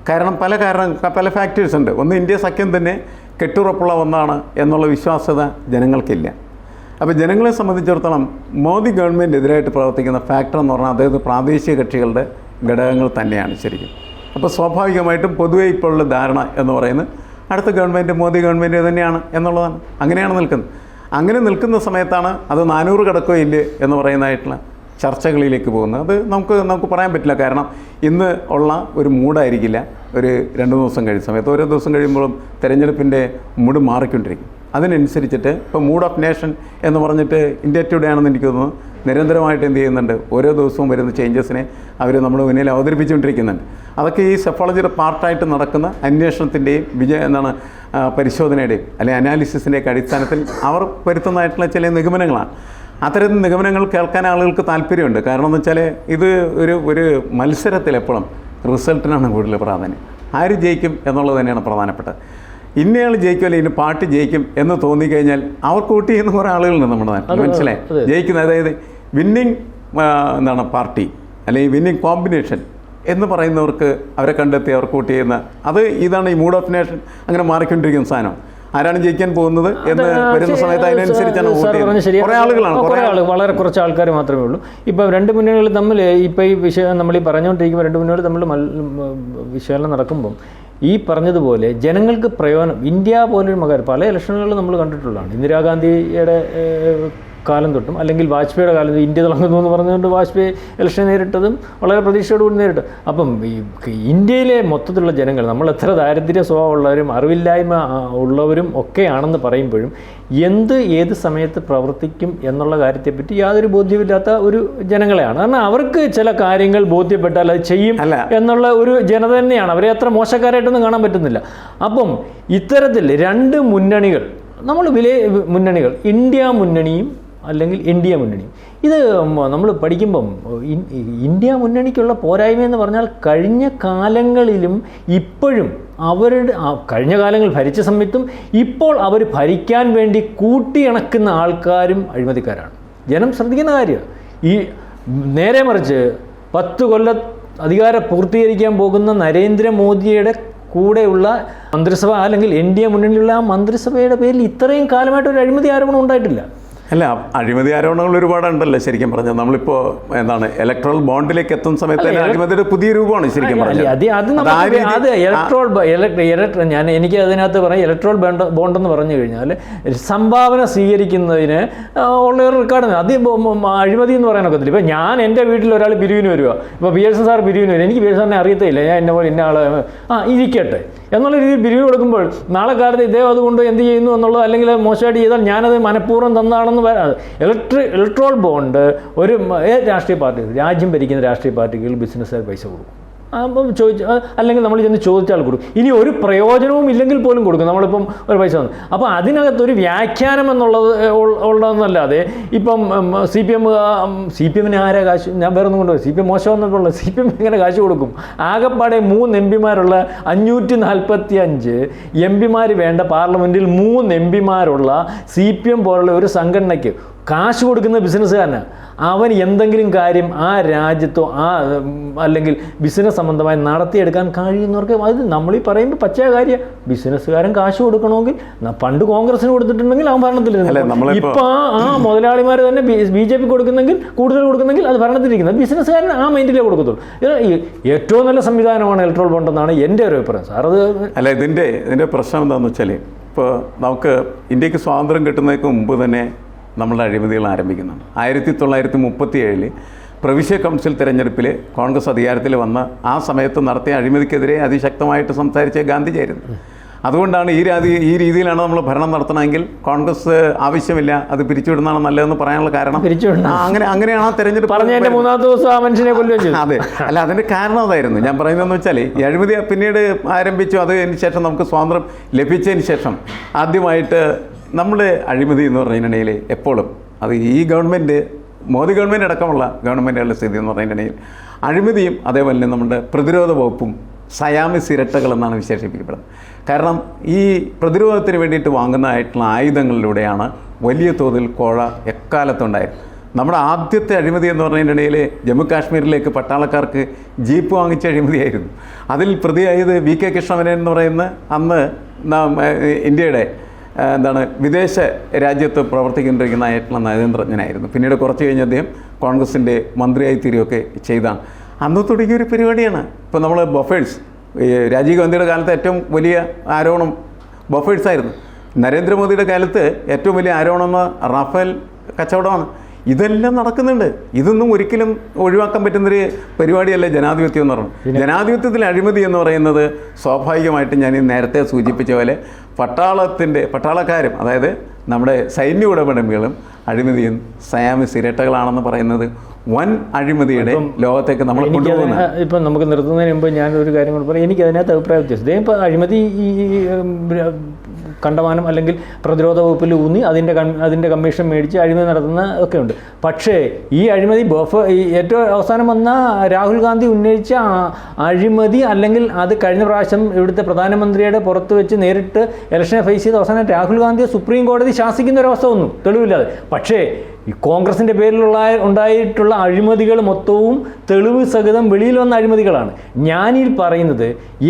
കാരണം പല കാരണം പല ഫാക്ടേഴ്സ് ഉണ്ട്. ഒന്ന് ഇന്ത്യ സഖ്യം തന്നെ കെട്ടുറപ്പുള്ള ഒന്നാണ് എന്നുള്ള വിശ്വാസ്യത ജനങ്ങൾക്കില്ല. അപ്പോൾ ജനങ്ങളെ സംബന്ധിച്ചിടത്തോളം മോദി ഗവൺമെന്റ് എതിരായിട്ട് പ്രവർത്തിക്കുന്ന ഫാക്ടർ എന്ന് പറഞ്ഞാൽ അതായത് പ്രാദേശിക കക്ഷികളുടെ ഘടകങ്ങൾ തന്നെയാണ് ശരിക്കും. അപ്പോൾ സ്വാഭാവികമായിട്ടും പൊതുവേ ഇപ്പോഴുള്ള ധാരണ എന്ന് പറയുന്നത് അടുത്ത ഗവൺമെന്റ് മോദി ഗവൺമെന്റ് തന്നെയാണ് എന്നുള്ളതാണ്. അങ്ങനെയാണ് നിൽക്കുന്നത്. അങ്ങനെ നിൽക്കുന്ന സമയത്താണ് അത് നാനൂറ് കടക്കോ ഇല്ല എന്ന് പറയുന്നതായിട്ടുള്ള ചർച്ചകളിലേക്ക് പോകുന്നത്. അത് നമുക്ക് നമുക്ക് പറയാൻ പറ്റില്ല. കാരണം ഇന്ന് ഉള്ള ഒരു മൂഡായിരിക്കില്ല. ഒരു രണ്ട് ദിവസം കഴിയുന്ന സമയത്ത്. ഓരോ ദിവസം കഴിയുമ്പോഴും തെരഞ്ഞെടുപ്പിന്റെ മൂഡ് മാറിക്കൊണ്ടിരിക്കും. അതിനനുസരിച്ചിട്ട് ഇപ്പോൾ മൂഡ് ഓഫ് നേഷൻ എന്ന് പറഞ്ഞിട്ട് ഇന്ത്യ ടുഡേ ആണെന്ന് എനിക്ക് തോന്നുന്നു. നിരന്തരമായിട്ട് എന്ത് ചെയ്യുന്നുണ്ട്? ഓരോ ദിവസവും വരുന്ന ചേഞ്ചസിനെ അവർ നമ്മുടെ മുന്നിൽ അവതരിപ്പിച്ചുകൊണ്ടിരിക്കുന്നുണ്ട്. അതൊക്കെ ഈ സെഫോളജിയുടെ പാർട്ടായിട്ട് നടക്കുന്ന അന്വേഷണത്തിന്റെയും വിജയ എന്താണ് പരിശോധനയുടെയും അല്ലെങ്കിൽ അനാലിസിസിന്റെയൊക്കെ അടിസ്ഥാനത്തിൽ അവർ വരുത്തുന്നതായിട്ടുള്ള ചില നിഗമനങ്ങളാണ്. അത്തരം നിഗമനങ്ങൾ കേൾക്കാൻ ആളുകൾക്ക് താല്പര്യമുണ്ട്. കാരണം എന്ന് വെച്ചാൽ ഇത് ഒരു ഒരു മത്സരത്തിൽ എപ്പോഴും റിസൾട്ടിനാണ് കൂടുതൽ പ്രാധാന്യം. ആര് ജയിക്കും എന്നുള്ളത് തന്നെയാണ് പ്രധാനപ്പെട്ടത്. ഇന്നയാൾ ജയിക്കും അല്ലെങ്കിൽ ഇന്ന പാട്ട് ജയിക്കും എന്ന് തോന്നിക്കഴിഞ്ഞാൽ അവർക്ക് വോട്ട് ചെയ്യുന്ന കുറേ ആളുകളുണ്ട് നമ്മുടെ നാട്ടിൽ. മനസ്സിലായി? ജയിക്കുന്നത് ജയിക്കുന്ന അതായത് വിന്നിങ് എന്താണ് പാർട്ടി അല്ലെങ്കിൽ വിന്നിങ് കോമ്പിനേഷൻ എന്ന് പറയുന്നവർക്ക് അവരെ കണ്ടെത്തി അവർക്ക് വോട്ട് ചെയ്യുന്ന അത് ഇതാണ് ഈ മൂഡ് ഓഫ് നേഷൻ അങ്ങനെ മാറിക്കൊണ്ടിരിക്കുന്ന സാധനം. ആരാണ് ജയിക്കാൻ പോകുന്നത് എന്ന് വരുന്ന സമയത്ത് അതിനനുസരിച്ചാണ് വോട്ട് ചെയ്യുന്നത്. കുറേ ആളുകളാണ് കുറേ ആളുകൾ വളരെ കുറച്ച് ആൾക്കാർ മാത്രമേ ഉള്ളൂ. ഇപ്പം രണ്ട് മുന്നണികൾ തമ്മിൽ ഇപ്പം ഈ വിഷയം നമ്മൾ ഈ പറഞ്ഞുകൊണ്ടിരിക്കുമ്പോൾ രണ്ട് മുന്നണികൾ തമ്മിൽ മൽ വിശകലനം നടക്കുമ്പം ഈ പറഞ്ഞതുപോലെ ജനങ്ങൾക്ക് പ്രയോജനം ഇന്ത്യ പോലൊരു മകാരം പല ഇലക്ഷനുകളിലും നമ്മൾ കണ്ടിട്ടുള്ളതാണ്. ഇന്ദിരാഗാന്ധിയുടെ കാലം തൊട്ടും അല്ലെങ്കിൽ വാജ്പേയിയുടെ കാലത്ത് ഇന്ത്യ തിളങ്ങുന്നു എന്ന് പറഞ്ഞുകൊണ്ട് വാജ്പേയി ഇലക്ഷൻ നേരിട്ടതും വളരെ പ്രതീക്ഷയോടുകൂടി നേരിട്ടു. അപ്പം ഈ ഇന്ത്യയിലെ മൊത്തത്തിലുള്ള ജനങ്ങൾ നമ്മൾ എത്ര ദാരിദ്ര്യ സ്വഭാവമുള്ളവരും അറിവില്ലായ്മ ഉള്ളവരും ഒക്കെയാണെന്ന് പറയുമ്പോഴും എന്ത് ഏത് സമയത്ത് പ്രവർത്തിക്കും എന്നുള്ള കാര്യത്തെപ്പറ്റി യാതൊരു ബോധ്യമില്ലാത്ത ഒരു ജനങ്ങളെയാണ്. കാരണം അവർക്ക് ചില കാര്യങ്ങൾ ബോധ്യപ്പെട്ടാൽ അത് ചെയ്യും എന്നുള്ള ഒരു ജനത തന്നെയാണ്. അവരെ അത്ര മോശക്കാരായിട്ടൊന്നും കാണാൻ പറ്റുന്നില്ല. അപ്പം ഇത്തരത്തിൽ രണ്ട് മുന്നണികൾ നമ്മൾ വില മുന്നണികൾ ഇന്ത്യ മുന്നണിയും അല്ലെങ്കിൽ ഇന്ത്യ മുന്നണി. ഇത് നമ്മൾ പഠിക്കുമ്പം ഇന്ത്യ മുന്നണിക്കുള്ള പോരായ്മ എന്ന് പറഞ്ഞാൽ കഴിഞ്ഞ കാലങ്ങളിലും ഇപ്പോഴും അവരുടെ കഴിഞ്ഞ കാലങ്ങൾ ഭരിച്ച സമയത്തും ഇപ്പോൾ അവർ ഭരിക്കാൻ വേണ്ടി കൂട്ടിയിണക്കുന്ന ആൾക്കാരും അഴിമതിക്കാരാണ്. ജനം ശ്രദ്ധിക്കുന്ന കാര്യമാണ് ഈ നേരെ മറിച്ച് പത്ത് കൊല്ല അധികാരം പൂർത്തീകരിക്കാൻ പോകുന്ന നരേന്ദ്രമോദിയുടെ കൂടെയുള്ള മന്ത്രിസഭ അല്ലെങ്കിൽ എൻ ഡി എ മുന്നണിയിലുള്ള ആ മന്ത്രിസഭയുടെ പേരിൽ ഇത്രയും കാലമായിട്ട് ഒരു അഴിമതി ആരോപണം ഉണ്ടായിട്ടില്ല. അല്ല അഴിമതി ആരോപണങ്ങൾ ഒരുപാടുണ്ടല്ലോ ശരിക്കും പറഞ്ഞാൽ. നമ്മളിപ്പോ എന്താണ് ഇലക്ട്രോൾ ബോണ്ടിലേക്ക് എത്തുന്ന സമയത്ത് അഴിമതിയുടെ പുതിയ രൂപമാണ് ശരിക്കും പറഞ്ഞത് അത് ഇലക്ട്രോൾ ഇലക്ട്രോ ഞാൻ എനിക്ക് അതിനകത്ത് പറയാം ഇലക്ട്രോൾ ബോണ്ട് ബോണ്ട് എന്ന് പറഞ്ഞു കഴിഞ്ഞാൽ സംഭാവന സ്വീകരിക്കുന്നതിന് ഉള്ള ഒരു റെക്കോർഡ് അത് ഇപ്പൊ അഴിമതി എന്ന് പറയാനൊക്കത്തില്ല ഇപ്പം ഞാൻ എന്റെ വീട്ടിൽ ഒരാൾ പിരിവിന് വരിക ഇപ്പോൾ ബി എസ് സാർ പിരിവിന് വരും. എനിക്ക് ബി എസ് സാറിനെ അറിയത്തില്ല. ഞാൻ എന്നെ പോലെ ഇന്ന ആൾ ആ ഇരിക്കട്ടെ. എന്നുള്ള രീതിയിൽ പിരിവ് കൊടുക്കുമ്പോൾ നാളെ കാലത്ത് ഇദ്ദേഹം അതുകൊണ്ട് എന്ത് ചെയ്യുന്നു എന്നുള്ളത് അല്ലെങ്കിൽ മോശമായിട്ട് ചെയ്താൽ ഞാനത് മനഃപൂർവം വരാം ഇലക്ട്രി ഇലക്ട്രോൾ ബോണ്ട് ഒരു രാഷ്ട്രീയ പാർട്ടി രാജ്യം ഭരിക്കുന്ന രാഷ്ട്രീയ പാർട്ടികൾ ബിസിനസ്സുകാർ പൈസ കൊടുക്കും. ചോദിച്ച അല്ലെങ്കിൽ നമ്മൾ ചെന്ന് ചോദിച്ചാൽ കൊടുക്കും. ഇനി ഒരു പ്രയോജനവും ഇല്ലെങ്കിൽ പോലും കൊടുക്കും. നമ്മളിപ്പം ഒരു പൈസ തന്നു. അപ്പോൾ അതിനകത്തൊരു വ്യാഖ്യാനം എന്നുള്ളത് ഉള്ളതെന്നല്ലാതെ ഇപ്പം C P M C P എമ്മിന് ആരാ കാശ്? ഞാൻ വേറെ ഒന്നും കൊണ്ടുപോയി സി പി എം മോശമെന്നുള്ളത് സി പി എം എങ്ങനെ കാശ് കൊടുക്കും? ആകെപ്പാടെ മൂന്ന് എം പിമാരുള്ള അഞ്ഞൂറ്റി നാൽപ്പത്തി അഞ്ച് എം പിമാർ വേണ്ട പാർലമെന്റിൽ മൂന്ന് എം പിമാരുള്ള സി പി എം പോലുള്ള ഒരു സംഘടനയ്ക്ക് കാശ് കൊടുക്കുന്ന ബിസിനസ്സുകാരനാണ് അവൻ എന്തെങ്കിലും കാര്യം ആ രാജ്യത്തോ ആ അല്ലെങ്കിൽ ബിസിനസ് സംബന്ധമായി നടത്തിയെടുക്കാൻ കഴിയുന്നവർക്ക് അത് നമ്മൾ ഈ പറയുമ്പോൾ പച്ചയ കാര്യം. ബിസിനസ്സുകാരൻ കാശ് കൊടുക്കണമെങ്കിൽ പണ്ട് കോൺഗ്രസിന് കൊടുത്തിട്ടുണ്ടെങ്കിൽ അവൻ ഭരണത്തിലിരുന്നു ഇപ്പൊ ആ മുതലാളിമാർ തന്നെ ബി ജെ പി കൊടുക്കുന്നെങ്കിൽ കൂടുതൽ കൊടുക്കുന്നെങ്കിൽ അത് ഭരണത്തിലിരിക്കുന്നത്. ബിസിനസ്സുകാരൻ ആ മൈൻഡിലേ കൊടുക്കത്തുള്ളൂ. ഏറ്റവും നല്ല സംവിധാനമാണ് ഇലക്ട്രോൾ ബോണ്ട് എന്നാണ് എന്റെ ഒരു അഭിപ്രായം. സാർ അത് അല്ല ഇതിന്റെ ഇതിന്റെ പ്രശ്നം എന്താണെന്ന് വെച്ചാൽ ഇപ്പോൾ നമുക്ക് ഇന്ത്യയ്ക്ക് സ്വാതന്ത്ര്യം കിട്ടുന്നതിന് മുമ്പ് തന്നെ നമ്മളുടെ അഴിമതികൾ ആരംഭിക്കുന്നുണ്ട്. ആയിരത്തി തൊള്ളായിരത്തി മുപ്പത്തി ഏഴിൽ പ്രവിശ്യ കൗൺസിൽ തിരഞ്ഞെടുപ്പിൽ കോൺഗ്രസ് അധികാരത്തിൽ വന്ന ആ സമയത്ത് നടത്തിയ അഴിമതിക്കെതിരെ അതിശക്തമായിട്ട് സംസാരിച്ച ഗാന്ധിജിയായിരുന്നു അതുകൊണ്ടാണ് ഈ രാതി ഈ രീതിയിലാണ് നമ്മൾ ഭരണം നടത്തണമെങ്കിൽ കോൺഗ്രസ് ആവശ്യമില്ല അത് പിരിച്ചുവിടുന്നതാണ് നല്ലതെന്ന് പറയാനുള്ള കാരണം. അങ്ങനെ അങ്ങനെയാണ് ആ തെരഞ്ഞെടുപ്പ് മൂന്നാമത്തെ ദിവസം ആ മനുഷ്യനെ കൊല്ലുകയും അതെ. അല്ല അതിന്റെ കാരണം അതായിരുന്നു. ഞാൻ പറയുന്നതെന്ന് വെച്ചാൽ ഈ അഴിമതി പിന്നീട് ആരംഭിച്ചു അതിന് ശേഷം നമുക്ക് സ്വാതന്ത്ര്യം ലഭിച്ചതിന് ശേഷം ആദ്യമായിട്ട് നമ്മൾ അഴിമതി എന്ന് പറഞ്ഞതിനിടയിൽ എപ്പോഴും അത് ഈ ഗവൺമെന്റ് മോദി ഗവൺമെന്റ് അടക്കമുള്ള ഗവൺമെന്റുകളുടെ സ്ഥിതി എന്ന് പറഞ്ഞതിനിടയിൽ അഴിമതിയും അതേപോലെ തന്നെ നമ്മുടെ പ്രതിരോധ വകുപ്പും സയാമി ഇരട്ടകൾ എന്നാണ് വിശേഷിപ്പിക്കപ്പെടുന്നത്. കാരണം ഈ പ്രതിരോധത്തിന് വേണ്ടിയിട്ട് വാങ്ങുന്നതായിട്ടുള്ള ആയുധങ്ങളിലൂടെയാണ് വലിയ തോതിൽ കോഴ എക്കാലത്തുണ്ടായത് നമ്മുടെ ആദ്യത്തെ അഴിമതി എന്ന് പറഞ്ഞതിനിടയിൽ ജമ്മു കാശ്മീരിലേക്ക് പട്ടാളക്കാർക്ക് ജീപ്പ് വാങ്ങിച്ച അഴിമതിയായിരുന്നു. അതിൽ പ്രതിയായത് വി കെ കൃഷ്ണമേനൻ പറയുന്ന അന്ന് ഇന്ത്യയുടെ എന്താണ് വിദേശ രാജ്യത്ത് പ്രവർത്തിക്കൊണ്ടിരിക്കുന്ന ആയിട്ടുള്ള നയതന്ത്രജ്ഞനായിരുന്നു. പിന്നീട് കുറച്ച് കഴിഞ്ഞ് അദ്ദേഹം കോൺഗ്രസിന്റെ മന്ത്രിയായി തീരുകയൊക്കെ ചെയ്താണ് അന്ന് തുടങ്ങിയ ഒരു പരിപാടിയാണ്. ഇപ്പോൾ നമ്മൾ ബഫേഴ്സ് രാജീവ് ഗാന്ധിയുടെ കാലത്ത് ഏറ്റവും വലിയ ആരോപണം ബഫേഴ്സ് ആയിരുന്നു നരേന്ദ്രമോദിയുടെ കാലത്ത് ഏറ്റവും വലിയ ആരോപണം എന്ന് റഫേൽ കച്ചവടമാണ്. ഇതെല്ലാം നടക്കുന്നുണ്ട്. ഇതൊന്നും ഒരിക്കലും ഒഴിവാക്കാൻ പറ്റുന്നൊരു പരിപാടിയല്ല ജനാധിപത്യം എന്ന് പറയുന്നത്. ജനാധിപത്യത്തിൽ അഴിമതി എന്ന് പറയുന്നത് സ്വാഭാവികമായിട്ടും ഞാൻ ഈ നേരത്തെ സൂചിപ്പിച്ച പോലെ പട്ടാളത്തിന്റെ പട്ടാളക്കാരും അതായത് നമ്മുടെ സൈന്യ ഉടമ്പടികളും അഴിമതിയും സയാമിസ് ഇരട്ടകളാണെന്ന് പറയുന്നത് വൻ അഴിമതിയുടെ ലോകത്തേക്ക് നമ്മൾ കൊണ്ടുപോകുന്നത് ഇപ്പം നമുക്ക് നിർത്തുന്നതിന് മുമ്പ് ഞാൻ ഒരു കാര്യം കൂടെ പറയാം. എനിക്ക് അതിനകത്ത് അഭിപ്രായ വ്യത്യാസം. ഇപ്പം അഴിമതി ഈ കണ്ടമാനം അല്ലെങ്കിൽ പ്രതിരോധ വകുപ്പിൽ ഊന്നി അതിന്റെ അതിന്റെ കമ്മീഷൻ മേടിച്ച് അഴിമതി നടത്തുന്ന ഒക്കെ ഉണ്ട്. പക്ഷേ ഈ അഴിമതി ബഫ് ഏറ്റവും അവസാനം വന്ന രാഹുൽ ഗാന്ധി ഉന്നയിച്ച അഴിമതി അല്ലെങ്കിൽ അത് കഴിഞ്ഞ പ്രാവശ്യം ഇവിടുത്തെ പ്രധാനമന്ത്രിയുടെ പുറത്ത് വെച്ച് നേരിട്ട് ഇലക്ഷനെ ഫേസ് ചെയ്ത് അവസാനം രാഹുൽ ഗാന്ധിയെ സുപ്രീം കോടതി ശാസിക്കുന്ന ഒരവസ്ഥ ഒന്നും തെളിവില്ലാതെ. പക്ഷേ ഈ കോൺഗ്രസിന്റെ പേരിലുള്ള ഉണ്ടായിട്ടുള്ള അഴിമതികൾ മൊത്തവും തെളിവ് സഹിതം വെളിയിൽ വന്ന അഴിമതികളാണ്. ഞാനീ പറയുന്നത്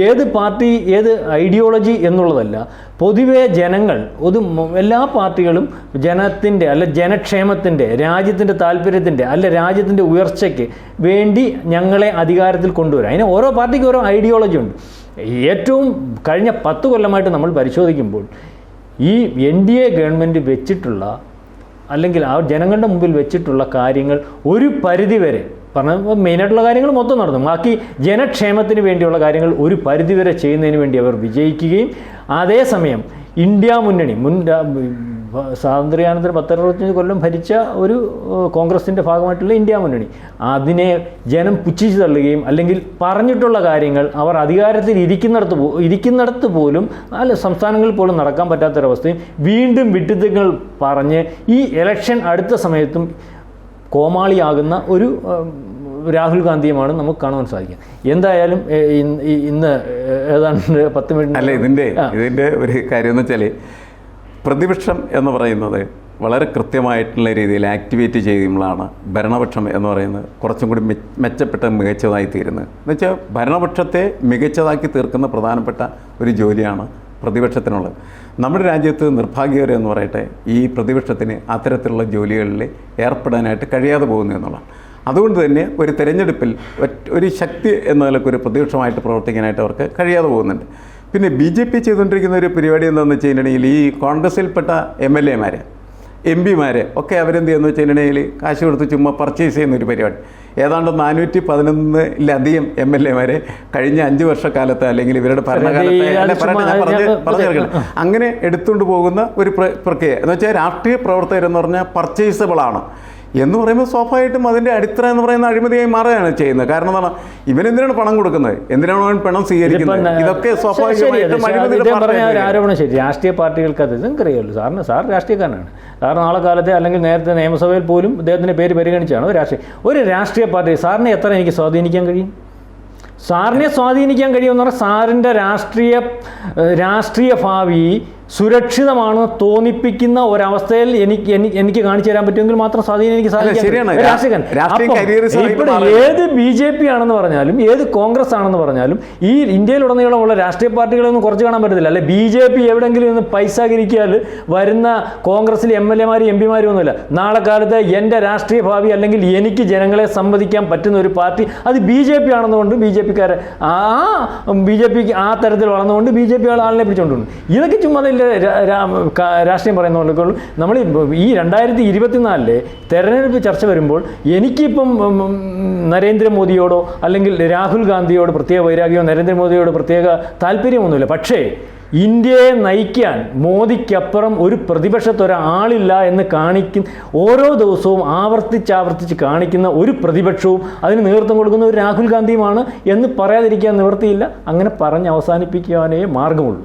ഏത് പാർട്ടി ഏത് ഐഡിയോളജി എന്നുള്ളതല്ല പൊതുവെ ജനങ്ങൾ ഒരു എല്ലാ പാർട്ടികളും ജനത്തിന്റെ അല്ല ജനക്ഷേമത്തിന്റെ രാജ്യത്തിന്റെ താല്പര്യത്തിന്റെ അല്ല രാജ്യത്തിന്റെ ഉയർച്ചയ്ക്ക് വേണ്ടി ഞങ്ങളെ അധികാരത്തിൽ കൊണ്ടുവരാം. അതിന് ഓരോ പാർട്ടിക്കും ഓരോ ഐഡിയോളജി ഉണ്ട്. ഏറ്റവും കഴിഞ്ഞ പത്ത് കൊല്ലമായിട്ട് നമ്മൾ പരിശോധിക്കുമ്പോൾ ഈ എൻ ഡി എ ഗവൺമെന്റ് വെച്ചിട്ടുള്ള അല്ലെങ്കിൽ ആ ജനങ്ങളുടെ മുമ്പിൽ വെച്ചിട്ടുള്ള കാര്യങ്ങൾ ഒരു പരിധിവരെ പറഞ്ഞ മെയിനായിട്ടുള്ള കാര്യങ്ങൾ മൊത്തം നടന്നു. ബാക്കി ജനക്ഷേമത്തിന് വേണ്ടിയുള്ള കാര്യങ്ങൾ ഒരു പരിധിവരെ ചെയ്യുന്നതിന് വേണ്ടി അവർ വിജയിക്കുകയും അതേസമയം ഇന്ത്യ മുന്നണി മുൻ സ്വാതന്ത്ര്യാനന്തരം പത്തറുപത്തഞ്ച് കൊല്ലം ഭരിച്ച ഒരു കോൺഗ്രസിന്റെ ഭാഗമായിട്ടുള്ള ഇന്ത്യ മുന്നണി. അതിനെ ജനം പുച്ഛിച്ചു തള്ളുകയും അല്ലെങ്കിൽ പറഞ്ഞിട്ടുള്ള കാര്യങ്ങൾ അവർ അധികാരത്തിൽ ഇരിക്കുന്നിടത്ത് പോ ഇരിക്കുന്നിടത്ത് പോലും അല്ല സംസ്ഥാനങ്ങളിൽ പോലും നടക്കാൻ പറ്റാത്തൊരവസ്ഥയും വീണ്ടും വിട്ടുതങ്ങൾ പറഞ്ഞ് ഈ ഇലക്ഷൻ അടുത്ത സമയത്തും കോമാളിയാകുന്ന ഒരു രാഹുൽ ഗാന്ധിയുമാണ് നമുക്ക് കാണുവാൻ സാധിക്കുക. എന്തായാലും ഇന്ന് ഏതാണ്ട് പത്ത് മിനിറ്റ് അല്ല ഇതിന്റെ ഇതിന്റെ ഇതിന്റെ ഒരു കാര്യം എന്ന് വെച്ചാൽ പ്രതിപക്ഷം എന്ന് പറയുന്നത് വളരെ കൃത്യമായിട്ടുള്ള രീതിയിൽ ആക്ടിവേറ്റ് ചെയ്യുമ്പോഴാണ് ഭരണപക്ഷം എന്ന് പറയുന്നത് കുറച്ചും കൂടി മെച്ചപ്പെട്ട മികച്ചതായി തീരുന്നത്. എന്ന് വെച്ചാൽ ഭരണപക്ഷത്തെ മികച്ചതാക്കി തീർക്കുന്ന പ്രധാനപ്പെട്ട ഒരു ജോലിയാണ് പ്രതിപക്ഷത്തിനുള്ളത്. നമ്മുടെ രാജ്യത്ത് നിർഭാഗ്യകരം എന്ന് പറയട്ടെ ഈ പ്രതിപക്ഷത്തിന് അത്തരത്തിലുള്ള ജോലികളിൽ ഏർപ്പെടാനായിട്ട് കഴിയാതെ പോകുന്നു എന്നുള്ളതാണ്. അതുകൊണ്ട് തന്നെ ഒരു തെരഞ്ഞെടുപ്പിൽ ഒരു ശക്തി എന്ന നിലയ്ക്ക് ഒരു പ്രതിപക്ഷമായിട്ട് പ്രവർത്തിക്കാനായിട്ട് അവർക്ക് കഴിയാതെ പോകുന്നുണ്ട്. പിന്നെ ബി ജെ പി ചെയ്തുകൊണ്ടിരിക്കുന്ന ഒരു പരിപാടി എന്താണെന്ന് വെച്ച് കഴിഞ്ഞിട്ടുണ്ടെങ്കിൽ ഈ കോൺഗ്രസിൽപ്പെട്ട എം എൽ എമാർ എം പിമാർ ഒക്കെ അവരെന്ത് ചെയ്യുന്നു കഴിഞ്ഞിട്ടുണ്ടെങ്കിൽ കാശ് കൊടുത്ത് ചുമ്മാ പർച്ചേസ് ചെയ്യുന്ന ഒരു പരിപാടി. ഏതാണ്ട് നാനൂറ്റി പതിനൊന്നിലധികം എം എൽ എമാരെ കഴിഞ്ഞ അഞ്ച് വർഷക്കാലത്ത് അല്ലെങ്കിൽ ഇവരുടെ ഭരണകാലത്ത് അങ്ങനെ എടുത്തുകൊണ്ട് പോകുന്ന ഒരു പ്ര- പ്രക്രിയ. എന്ന് വെച്ചാൽ രാഷ്ട്രീയ പ്രവർത്തകരെന്ന് പറഞ്ഞാൽ പർച്ചേസബിൾ ആണ് എന്ന് പറയുമ്പോൾ സ്വാഭാവികമായിട്ടും അതിന്റെ അടിത്തറ എന്ന് പറയുന്ന അഴിമതിയായി മാറുകയാണ് ചെയ്യുന്നത്. കാരണം എന്താണ്? ഇവനെന്തിനാണ് പണം കൊടുക്കുന്നത്? എന്തിനാണ് അവൻ പണം സ്വീകരിക്കുന്നത്? ഇതൊക്കെ സ്വാഭാവികമായിട്ടും ആരോപണം ശരി. രാഷ്ട്രീയ പാർട്ടികൾക്ക് അത് നിങ്ങൾക്കറിയാമല്ലോ. സാറിന് സാർ രാഷ്ട്രീയക്കാരനാണ്. സാർ നാളെ കാലത്തെ അല്ലെങ്കിൽ നേരത്തെ നിയമസഭയിൽ പോലും അദ്ദേഹത്തിന്റെ പേര് പരിഗണിച്ചാണ് ഒരു രാഷ്ട്രീയ ഒരു രാഷ്ട്രീയ പാർട്ടി. സാറിനെ എത്ര എനിക്ക് സ്വാധീനിക്കാൻ കഴിയും? സാറിനെ സ്വാധീനിക്കാൻ കഴിയുമെന്ന് പറഞ്ഞാൽ സാറിന്റെ രാഷ്ട്രീയ രാഷ്ട്രീയ ഭാവി സുരക്ഷിതമാണ് തോന്നിപ്പിക്കുന്ന ഒരവസ്ഥയിൽ എനിക്ക് എനിക്ക് എനിക്ക് കാണിച്ചു തരാൻ പറ്റുമെങ്കിൽ മാത്രം സ്വാധീനം എനിക്ക് സാധിക്കും ഇവിടെ ഏത് ബി ജെ പി ആണെന്ന് പറഞ്ഞാലും ഏത് കോൺഗ്രസ് ആണെന്ന് പറഞ്ഞാലും ഈ ഇന്ത്യയിലുടനീളമുള്ള രാഷ്ട്രീയ പാർട്ടികളൊന്നും കുറച്ച് കാണാൻ പറ്റത്തില്ല. അല്ലെ ബി ജെ പി എവിടെയെങ്കിലും ഒന്ന് പൈസ കിരിക്കിയാൽ വരുന്ന കോൺഗ്രസിൽ എം എൽ എമാരും എം പിമാരും ഒന്നുമില്ല. നാളെ കാലത്ത് എന്റെ രാഷ്ട്രീയ ഭാവി അല്ലെങ്കിൽ എനിക്ക് ജനങ്ങളെ സംവദിക്കാൻ പറ്റുന്ന ഒരു പാർട്ടി അത് ബി ജെ പി ആണെന്നുകൊണ്ട് ബി ജെ പിക്കാരെ ആ ബി ജെ പിക്ക് ആ തരത്തിൽ വളർന്നുകൊണ്ട് ബി ജെ പി ആളിനെ പിടിച്ചുകൊണ്ടുണ്ട് ഇതൊക്കെ ചുമ്മാ അതിന്റെ രാഷ്ട്രീയം പറയുന്ന നമ്മൾ ഈ രണ്ടായിരത്തി ഇരുപത്തിനാലിലെ തെരഞ്ഞെടുപ്പ് ചർച്ച വരുമ്പോൾ എനിക്കിപ്പം നരേന്ദ്രമോദിയോടോ അല്ലെങ്കിൽ രാഹുൽ ഗാന്ധിയോട് പ്രത്യേക വൈരാഗ്യമോ നരേന്ദ്രമോദിയോട് പ്രത്യേക താല്പര്യമൊന്നുമില്ല. പക്ഷേ ഇന്ത്യയെ നയിക്കാൻ മോദിക്കപ്പുറം ഒരു പ്രതിപക്ഷത്ത് ഒരാളില്ല എന്ന് കാണിക്കുന്ന ഓരോ ദിവസവും ആവർത്തിച്ചാവർത്തിച്ച് കാണിക്കുന്ന ഒരു പ്രതിപക്ഷവും അതിന് നേതൃത്വം കൊടുക്കുന്ന ഒരു രാഹുൽ ഗാന്ധിയുമാണ് എന്ന് പറയാതിരിക്കാൻ നിവൃത്തിയില്ല. അങ്ങനെ പറഞ്ഞ് അവസാനിപ്പിക്കാനേ മാർഗമുള്ളൂ.